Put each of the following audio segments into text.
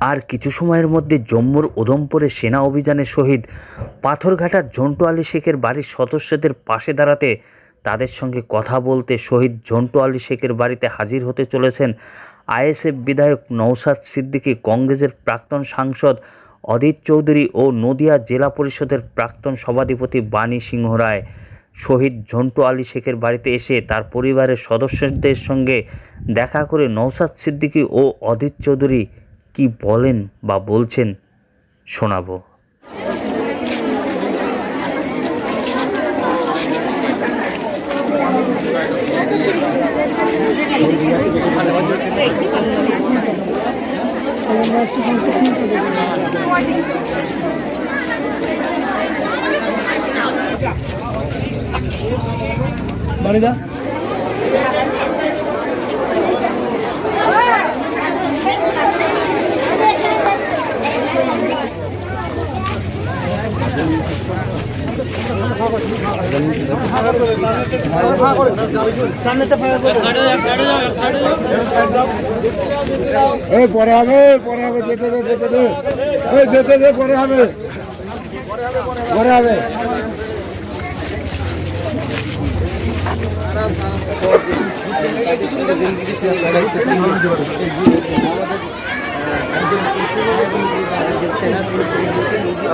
আর কিছু সময়ের মধ্যে জম্মুর উধমপুরে সেনা অভিযানে শহীদ পাথরঘাটার ঝন্টু আলী শেখের বাড়ির সদস্যদের পাশে দাঁড়াতে তাদের সঙ্গে কথা বলতে শহীদ ঝন্টু আলী শেখের বাড়িতে হাজির হতে চলেছেন আইএসএফ বিধায়ক নৌসাদ সিদ্দিকী, কংগ্রেসের প্রাক্তন সাংসদ অদিত চৌধুরী ও নদিয়া জেলা পরিষদের প্রাক্তন সভাধিপতি বাণী সিংহ রায়। শহীদ ঝন্টু আলী শেখের বাড়িতে এসে তার পরিবারের সদস্যদের সঙ্গে দেখা করে নৌসাদ সিদ্দিকী ও অদিত চৌধুরী কি বলেন বা বলছেন শোনাবো। মানিদা? এই পরে হবে পরে হবে যেতে দে যেতে দে। এই যেতে দে পরে হবে। পরে হবে।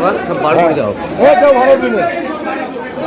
এই তো ভালো এই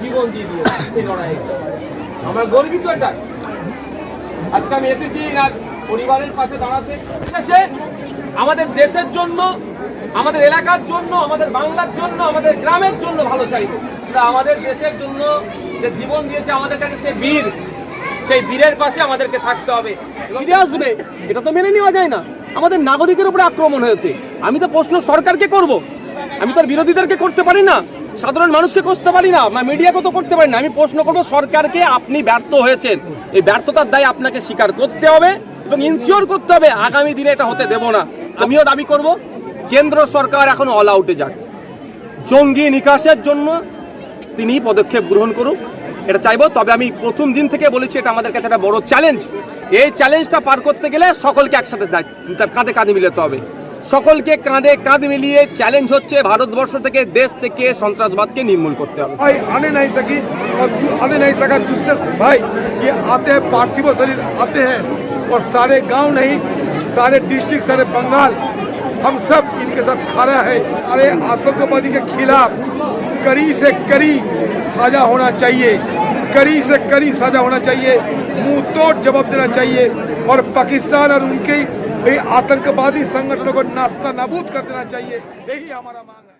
জীবন দিয়ে দিয়ে এই লড়াইয়ে আমরা গর্বিত এটা আজকে আমি এসেছি এনার পরিবারের পাশে দাঁড়াতে। শেষে আমাদের দেশের জন্য, আমাদের এলাকার জন্য, আমাদের বাংলার জন্য, আমাদের গ্রামের জন্য ভালো চাইব। তা আমাদের দেশের জন্য যে জীবন দিয়েছে আমাদের কাছে সে বীর। সেই বীরের পাশে আমাদেরকে থাকতে হবে। ফিরে আসবে, এটা তো মেনে নেওয়া যায় না। আমাদের নাগরিকের উপরে আক্রমণ হয়েছে। আমি তো প্রশ্ন সরকারকে করব। আমি তো আর বিরোধীদেরকে করতে পারি না। সাধারণ মানুষকে করতে পারি না মিডিয়াকে তো করতে পারি না। আমি প্রশ্ন করব, সরকারকে আপনি ব্যর্থ হয়েছেন। এই ব্যর্থতার দায় আপনাকে স্বীকার করতে হবে এবং ইনশিওর করতে হবে, আগামী দিনে এটা হতে দেব না। আমিও দাবি করব, কেন্দ্র সরকার এখন অল আউটে যাক। জঙ্গি নিকাশের জন্য তিনি পদক্ষেপ গ্রহণ করুক, এটা চাইব। তবে আমি প্রথম দিন থেকে বলেছি, এটা আমাদের কাছে একটা বড় চ্যালেঞ্জ এই চ্যালেঞ্জটা পার করতে গেলে সকলকে একসাথে কাঁধে কাঁধে মিলাতে হবে। সকলকে কাঁধে কাঁধ মিলিয়ে চ্যালেঞ্জ হচ্ছে ভারতবর্ষ থেকে দেশ থেকে সন্ত্রাসবাদকে নির্মূল করতে হবে भाई आने नहीं सकी और दू- आने नहीं सका दूसरे से- भाई ये आते हैं पार्थिव शरीर आते हैं और सारे गांव नहीं सारे डिस्ट्रिक्ट सारे बंगाल हम सब इनके साथ खड़ा है अरे आतंकवादी के खिलाफ कड़ी से कड़ी साजा होना चाहिए कड़ी से कड़ी साजा होना चाहिए मुंह तोड़ जवाब देना चाहिए और पाकिस्तान और उनके ये आतंकवादी संगठनों को नाश्ता नबूद कर देना चाहिए। यही हमारा मांग है।